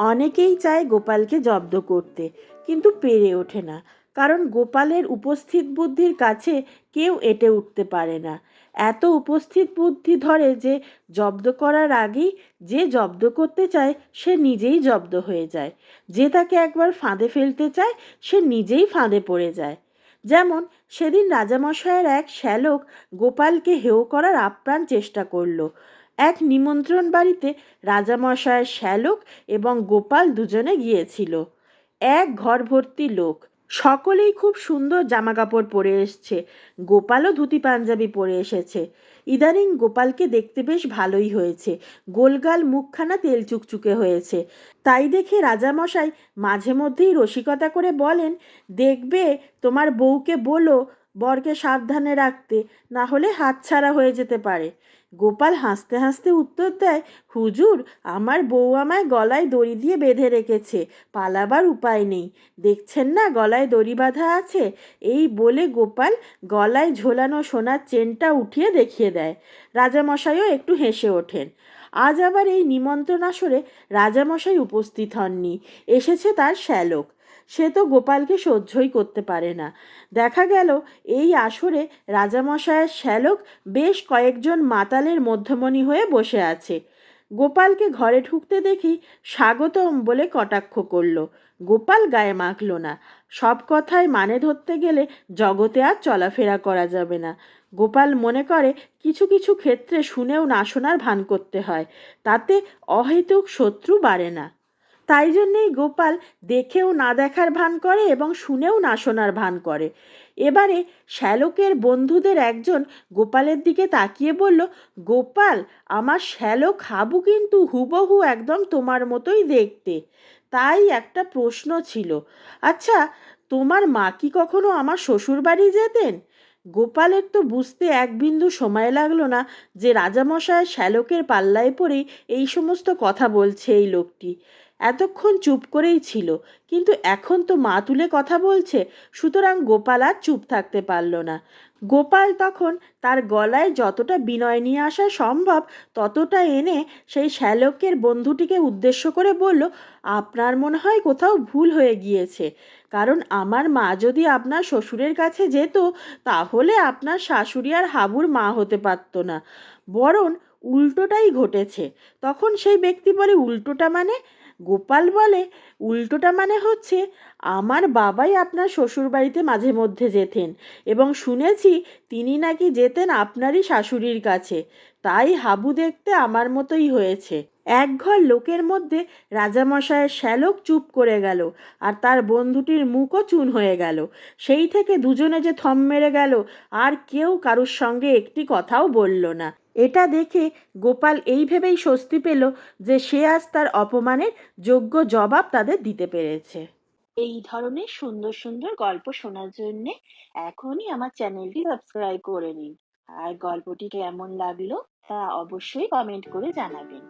অনেকেই চায় গোপালকে জব্দ করতে, কিন্তু পেরে ওঠে না। কারণ গোপালের উপস্থিত বুদ্ধির কাছে কেউ এটে উঠতে পারে না। এত উপস্থিত বুদ্ধি ধরে যে জব্দ করার আগেই যে জব্দ করতে চায়, সে নিজেই জব্দ হয়ে যায়। যে তাকে একবার ফাঁদে ফেলতে চায়, সে নিজেই ফাঁদে পড়ে যায়। যেমন সেদিন রাজামশায়ের এক শ্যালক গোপালকে হেয় করার আপ্রাণ চেষ্টা করল। এক নিমন্ত্রণ বাড়িতে রাজামশায়ের শ্যালক এবং গোপাল দুজনে গিয়েছিল। এক ঘর ভর্তি লোক। সকলেই খুব সুন্দর জামাকাপড় পরে এসছে। গোপালও ধুতি পাঞ্জাবি পরে এসেছে। ইদানিং গোপালকে দেখতে বেশ ভালোই হয়েছে। গোলগাল মুখখানা তেল চুকচুকে হয়েছে। তাই দেখে রাজামশাই মাঝে মধ্যেই রসিকতা করে বলেন, দেখবে, তোমার বউকে বলো বরকে সাবধানে রাখতে, না হলে হাতছাড়া হয়ে যেতে পারে। গোপাল হাসতে হাসতে উত্তর দেয়, হুজুর, আমার বউ আমায় গলায় দড়ি দিয়ে বেঁধে রেখেছে, পালাবার উপায় নেই। দেখছেন না গলায় দড়ি বাঁধা আছে? এই বলে গোপাল গলায় ঝোলানো সোনার চেনটা উঠিয়ে দেখিয়ে দেয়। রাজামশাইও একটু হেসে ওঠেন। আজ আবার এই নিমন্ত্রণ আসরে রাজামশাই উপস্থিত হননি। এসেছে তার শ্যালক। সে তো গোপালকে সহ্যই করতে পারে না। দেখা গেল, এই আসরে রাজামশায়ের শ্যালক বেশ কয়েকজন মাতালের মধ্যমণি হয়ে বসে আছে। গোপালকে ঘরে ঢুকতে দেখি স্বাগতম বলে কটাক্ষ করল। গোপাল গায়ে মাখল না। সব কথায় মানে ধরতে গেলে জগতে আর চলাফেরা করা যাবে না। গোপাল মনে করে, কিছু কিছু ক্ষেত্রে শুনেও না শোনার ভান করতে হয়। তাতে অহেতুক শত্রু বাড়ে না। তাই জন্যেই গোপাল দেখেও না দেখার ভান করে এবং শুনেও না শোনার ভান করে। এবারে শ্যালকের বন্ধুদের একজন গোপালের দিকে তাকিয়ে বলল, গোপাল, আমার শ্যালক হাবু কিন্তু হুবহু একদম তোমার মতোই দেখতে। তাই একটা প্রশ্ন ছিল আচ্ছা তোমার মা কি কখনো আমার শ্বশুর বাড়ি যেতেন? গোপালের তো বুঝতে এক বিন্দু সময় লাগল না যে রাজামশায়ের শ্যালকের পাল্লায় পড়েই এই সমস্ত কথা বলছে এই লোকটি। এতক্ষণ চুপ করেই ছিল, কিন্তু এখন তো মা তুলে কথা বলছে, সুতরাং গোপাল আর চুপ থাকতে পারল না। গোপাল তখন তার গলায় যতটা বিনয় নিয়ে আসা সম্ভব, ততটা এনে সেই শ্যালকের বন্ধুটিকে উদ্দেশ্য করে বলল, আপনার মনে হয় কোথাও ভুল হয়ে গিয়েছে। কারণ আমার মা যদি আপনার শ্বশুরের কাছে যেত, তাহলে আপনার শাশুড়ি আর হাবুর মা হতে পারত না। বরং উল্টোটাই ঘটেছে। তখন সেই ব্যক্তি বলে, উল্টোটা মানে গোপাল বলে, উল্টোটা মানে হচ্ছে, আমার বাবাই আপনার শ্বশুরবাড়িতে মাঝে মধ্যে যেতেন এবং শুনেছি তিনি নাকি যেতেন আপনারই শাশুড়ির কাছে। তাই হাবু দেখতে আমার মতোই হয়েছে। এক ঘর লোকের মধ্যে রাজামশায়ের শ্যালক চুপ করে গেল আর তার বন্ধুটির মুখও চুন হয়ে গেল। সেই থেকে দুজনে যে থম মেরে গেল, আর কেউ কারুর সঙ্গে একটি কথাও বলল না। এটা দেখে গোপাল এই ভেবেই স্বস্তি পেল যে সে আজ তার অপমানের যোগ্য জবাব তাদের দিতে পেরেছে। এই ধরনের সুন্দর সুন্দর গল্প শোনার জন্য এখনই আমার চ্যানেলটি সাবস্ক্রাইব করে নিন। আর গল্পটি কেমন লাগল তা অবশ্যই কমেন্ট করে জানাবেন।